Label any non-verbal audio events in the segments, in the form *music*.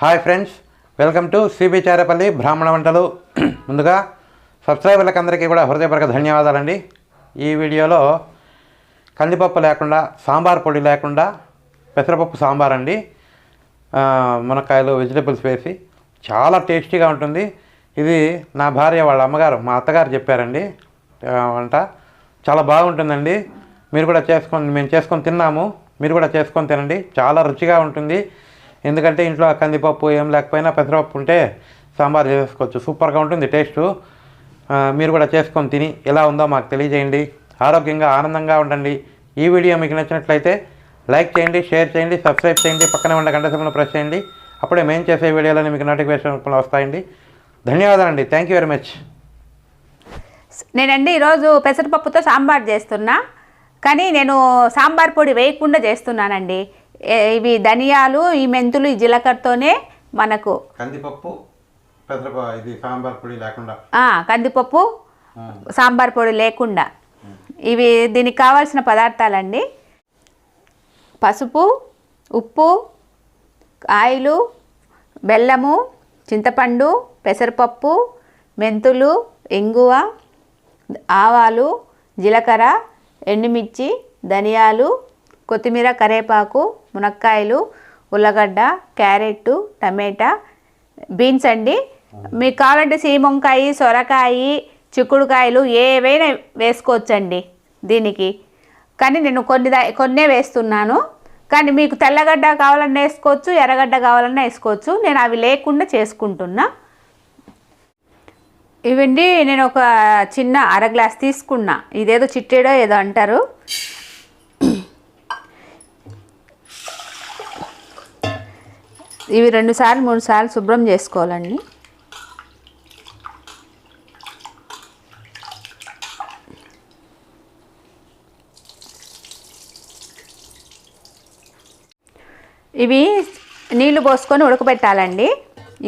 Hi friends welcome to C B Charapalli బ్రాహ్మణ వంటలు. ముందుగా సబ్స్క్రైబర్లకు అందరికీ కూడా హృదయపూర్వక ధన్యవాదాలండి. ఈ వీడియోలో కందిపప్పు లేకుండా సాంబార్ పొడి లేకుండా పెసరపప్పు సాంబార్ అండి. మునక్కాయలు వెజిటేబుల్స్ వేసి చాలా టేస్టీగా ఉంటుంది. ఇది నా భార్య వాళ్ళ అమ్మగారు మా అత్తగారు చెప్పారండి. వంట చాలా బాగుంటుందండి. మీరు కూడా చేసుకొని మేము చేసుకొని తిన్నాము. మీరు కూడా చేసుకొని తినండి. చాలా రుచిగా ఉంటుంది. ఎందుకంటే ఇంట్లో కందిపప్పు ఏం లేకపోయినా పెసరపప్పు ఉంటే సాంబార్ చేసుకోవచ్చు. సూపర్గా ఉంటుంది టేస్టు. మీరు కూడా చేసుకొని తిని ఎలా ఉందో మాకు తెలియజేయండి. ఆరోగ్యంగా ఆనందంగా ఉండండి. ఈ వీడియో మీకు నచ్చినట్లయితే లైక్ చేయండి షేర్ చేయండి సబ్స్క్రైబ్ చేయండి పక్కనే ఉన్న గంట సమయంలో ప్రెస్ చేయండి. అప్పుడే మేము చేసే వీడియోలని మీకు నోటిఫికేషన్ రూపంలో వస్తాయండి. ధన్యవాదాలండి. థ్యాంక్ యూ వెరీ మచ్ నేనండి ఈరోజు పెసరపప్పుతో సాంబార్ చేస్తున్నా. కానీ నేను సాంబార్ పొడి వేయకుండా చేస్తున్నానండి. ఇవి ధనియాలు ఈ మెంతులు ఈ జీలకర్రతోనే మనకు. కందిపప్పు పెసరపప్పు ఇది సాంబార్ పొడి లేకుండా. కందిపప్పు సాంబార్ పొడి లేకుండా. ఇవి దీనికి కావాల్సిన పదార్థాలండి. పసుపు ఉప్పు ఆయిలు బెల్లము చింతపండు పెసరపప్పు మెంతులు ఇంగువ ఆవాలు జీలకర్ర ఎండుమిర్చి ధనియాలు కొత్తిమీర కరేపాకు మునక్కాయలు ఉల్లగడ్డ క్యారెట్ టమాటా బీన్స్ అండి. మీకు కావాలంటే సీమంకాయ సొరకాయ చిక్కుడుకాయలు ఏవైనా వేసుకోవచ్చండి దీనికి. కానీ నేను కొన్ని దా- కొన్నే వేస్తున్నాను. కానీ మీకు తెల్లగడ్డ కావాలన్నా వేసుకోవచ్చు ఎర్రగడ్డ కావాలన్నా వేసుకోవచ్చు. నేను అవి లేకుండా చేసుకుంటున్నా. ఇవండి నేను ఒక చిన్న అర గ్లాస్ తీసుకున్నా. ఇదేదో చిట్టేడో ఏదో అంటారు. ఇవి రెండు సార్లు మూడు సార్లు శుభ్రం చేసుకోవాలండి. ఇవి నీళ్ళు పోసుకొని ఉడకబెట్టాలండి.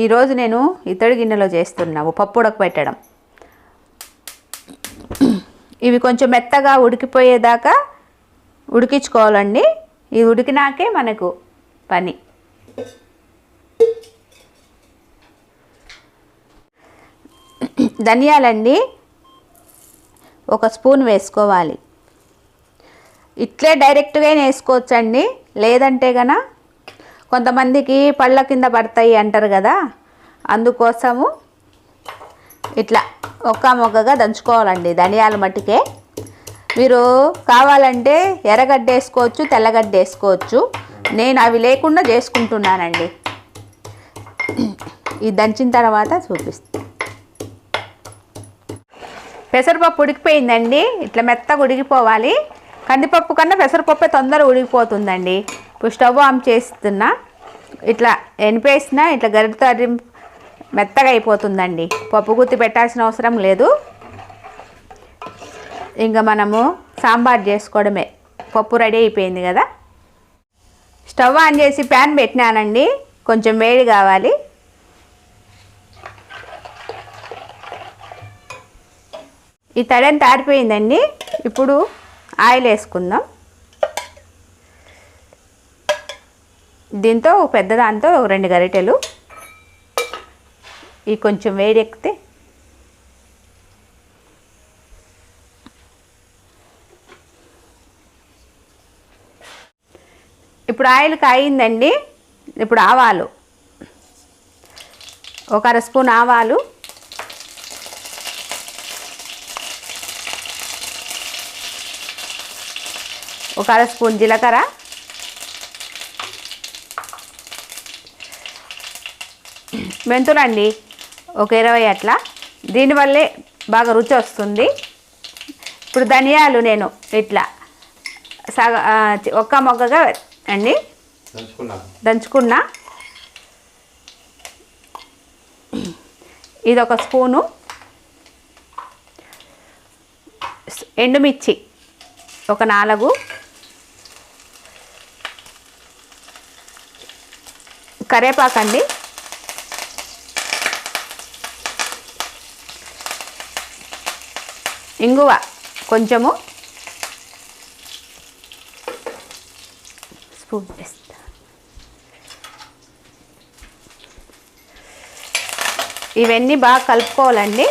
ఈరోజు నేను ఇతడి గిన్నెలో చేస్తున్నాము పప్పు ఉడకబెట్టడం. ఇవి కొంచెం మెత్తగా ఉడికిపోయేదాకా ఉడికించుకోవాలండి. ఇది ఉడికినాకే మనకు పని. ధనియాలండి ఒక స్పూన్ వేసుకోవాలి. ఇట్లే డైరెక్ట్గా వేసుకోవచ్చండి. లేదంటే గన కొంతమందికి పళ్ళ కింద పడతాయి అంటారు కదా అందుకోసము ఇట్లా ఒక్క మొక్కగా దంచుకోవాలండి ధనియాల మట్టికే. మీరు కావాలంటే ఎర్రగడ్డ వేసుకోవచ్చు తెల్లగడ్డ వేసుకోవచ్చు. నేను అవి లేకుండా చేసుకుంటున్నానండి. ఇది దంచిన తర్వాత చూపిస్తాను పెసరపప్పు ఉడికిపోయిందండి. ఇట్లా మెత్తగా ఉడికిపోవాలి. కందిపప్పు కన్నా పెసరపప్పే తొందరగా ఉడికిపోతుందండి. ఇప్పుడు స్టవ్ ఆన్ చేస్తున్నా. ఇట్లా ఎనిపేసిన ఇట్లా గరిటతో అరిం మెత్తగా అయిపోతుందండి. పప్పు గుత్తి పెట్టాల్సిన అవసరం లేదు. ఇంకా మనము సాంబార్ చేసుకోవడమే. పప్పు రెడీ అయిపోయింది కదా. స్టవ్ ఆన్ చేసి ప్యాన్ పెట్టినానండి. కొంచెం వేడి కావాలి. ఈ తడంతా ఆరిపోయిందండి. ఇప్పుడు ఆయిల్ వేసుకుందాం. దీంతో పెద్ద దాంతో రెండు గరిటెలు. ఈ కొంచెం వేడి ఎక్కితే ఇప్పుడు ఆయిల్ కాయిందండి. ఇప్పుడు ఆవాలు. ఒక అర స్పూన్ ఆవాలు. ఒక అర స్పూన్ జీలకర్ర. మెంతులండి ఒక ఇరవై అట్లా. దీనివల్లే బాగా రుచి వస్తుంది. ఇప్పుడు ధనియాలు నేను ఇట్లా సగ ఒక్క మొగ్గగా అండి. దంచుకున్నా. ఇది ఒక స్పూను. ఎండుమిర్చి ఒక నాలుగు. కరేపాకండి. ఇంగువ కొంచెము. స్పూన్ వేస్తా. ఇవన్నీ బాగా కలుపుకోవాలండి.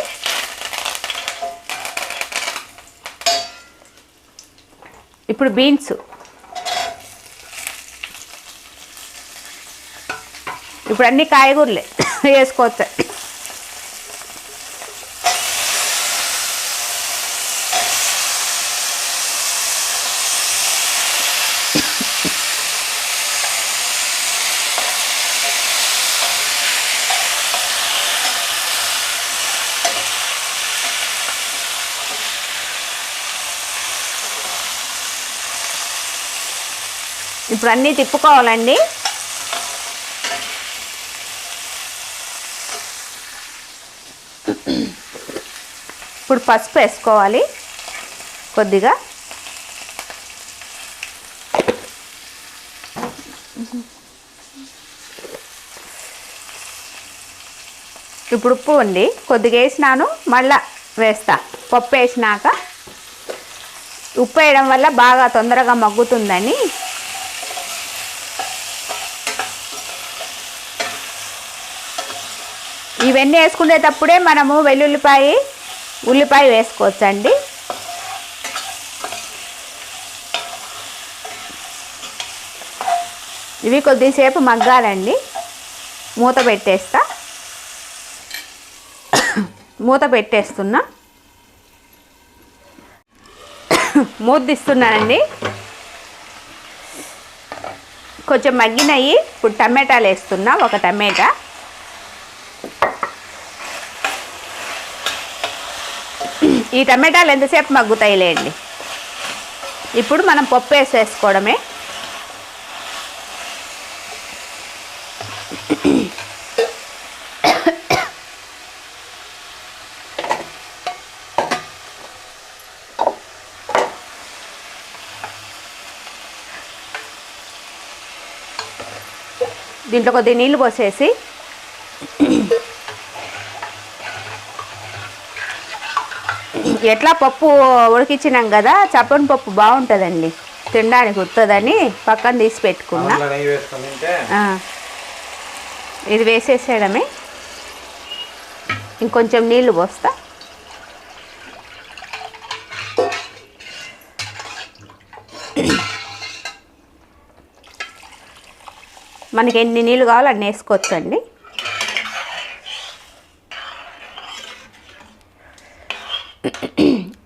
ఇప్పుడు బీన్స్. ఇప్పుడు అన్ని కాయగూరలే. *coughs* వేసుకోవచ్చు? ఇప్పుడు అన్నీ తిప్పుకోవాలండి. ఇప్పుడు పసుపు వేసుకోవాలి కొద్దిగా. ఇప్పుడు ఉప్పు ఉంది. కొద్దిగా వేసినాను మళ్ళా వేస్తా. పప్పు వేసినాక ఉప్పు వేయడం వల్ల బాగా తొందరగా మగ్గుతుందని. ఇవన్నీ వేసుకునేటప్పుడే మనము వెల్లుల్లిపాయ ఉల్లిపాయ వేసుకోవచ్చండి. ఇవి కొద్దిసేపు మగ్గాలండి. మూత పెట్టేస్తా. మూత పెట్టేస్తున్నా. మూతిస్తున్నానండి. కొంచెం మగ్గినవి ఇప్పుడు టమాటాలు వేస్తున్నా ఒక టమాటా. ఈ టమాటాలు ఎంతసేపు మగ్గుతాయిలేండి ఇప్పుడు మనం పప్పు వేసేసుకోవడమే. దీంట్లో కొద్దిగా నీళ్ళు పోసేసి ఎట్లా పప్పు ఉడికిచ్చినాం కదా చప్పని పప్పు బాగుంటుందండి. తినడానికి వస్తుందని పక్కన తీసి పెట్టుకున్నా. ఇది వేసేసేయడమే. ఇంకొంచెం నీళ్ళు పోస్తా. మనకి ఎన్ని నీళ్ళు కావాలో అన్ని వేసుకోవచ్చండి.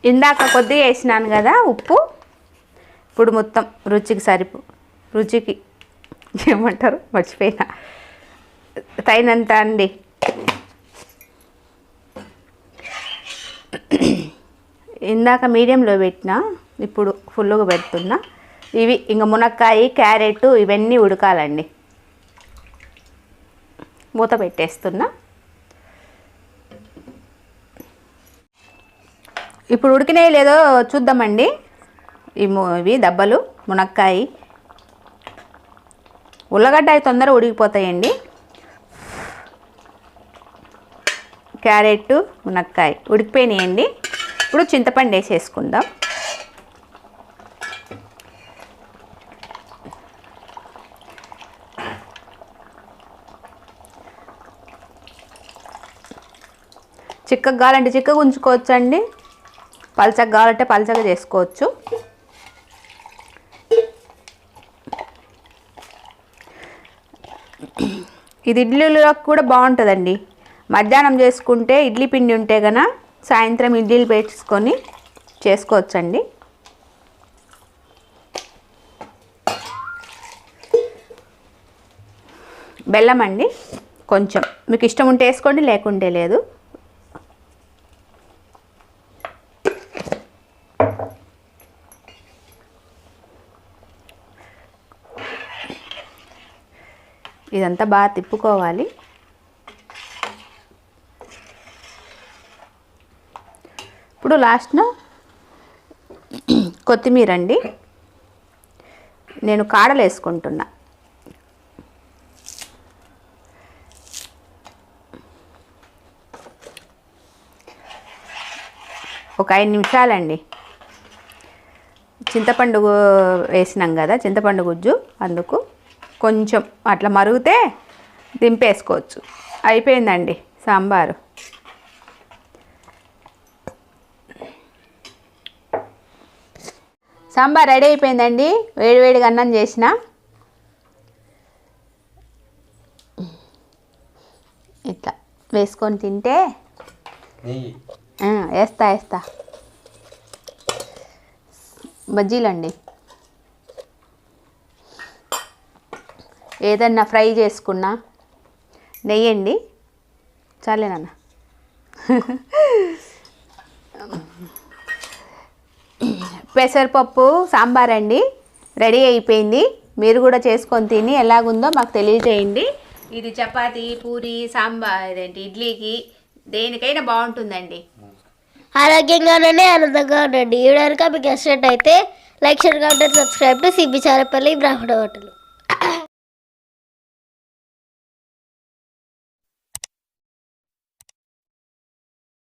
ఇందాక కొద్దిగా వేసినాను కదా ఉప్పు. ఇప్పుడు మొత్తం రుచికి సరిపో రుచికి ఏమంటారు? మర్చిపోయినా. తగినంత అండి. ఇందాక మీడియంలో పెట్టిన ఇప్పుడు ఫుల్గా పెడుతున్నా. ఇవి ఇంక మునక్కాయ క్యారెట్ ఇవన్నీ ఉడకాలండి. మూత పెట్టేస్తున్నా. ఇప్పుడు ఉడికినాయి లేదో చూద్దామండి. ఈ ఇవి దెబ్బలు మునక్కాయ. ఉల్లగడ్డ అవి తొందరగా ఉడికిపోతాయండి. క్యారెట్ మునక్కాయ ఉడికిపోయినాయండి. ఇప్పుడు చింతపండు వేసేసుకుందాం. చిక్కగా కావాలంటే చిక్కగా ఉంచుకోవచ్చండి. పలచగా కావాలంటే పలచగా చేసుకోవచ్చు. ఇది ఇడ్లీలోకి కూడా బాగుంటుందండి. మధ్యాహ్నం చేసుకుంటే ఇడ్లీ పిండి ఉంటే కనుక సాయంత్రం ఇడ్లీలు పేర్చుకొని చేసుకోవచ్చండి. బెల్లం అండి. కొంచెం. మీకు ఇష్టం ఉంటే వేసుకోండి లేకుంటే లేదు. ఇదంతా బాగా తిప్పుకోవాలి. ఇప్పుడు లాస్ట్న కొత్తిమీర అండి. నేను కాడలు వేసుకుంటున్నా. ఒక ఐదు నిమిషాలండి. చింతపండు వేసినాం కదా చింతపండు గుజ్జు అందుకు కొంచెం అట్లా మరిగితే దింపేసుకోవచ్చు. అయిపోయిందండి సాంబారు. సాంబార్ రెడీ అయిపోయిందండి. వేడివేడిగా అన్నం చేసిన. ఇట్లా వేసుకొని తింటే వేస్తా వేస్తా. బజ్జీలండి. ఏదన్నా ఫ్రై చేసుకున్నా నెయ్యండి. చాలేనన్న పెసరపప్పు సాంబార్ అండి. రెడీ అయిపోయింది. మీరు కూడా చేసుకొని తిని ఎలాగుందో మాకు తెలియజేయండి. ఇది చపాతీ పూరి సాంబార్ ఇదేంటి ఇడ్లీకి దేనికైనా బాగుంటుందండి. ఆరోగ్యంగానే ఆనందంగా ఉండండి. ఈ వీడియో కనుక మీకు అయితే like share comment subscribe to C B Charapalli బ్రాహ్మణ హోటల్.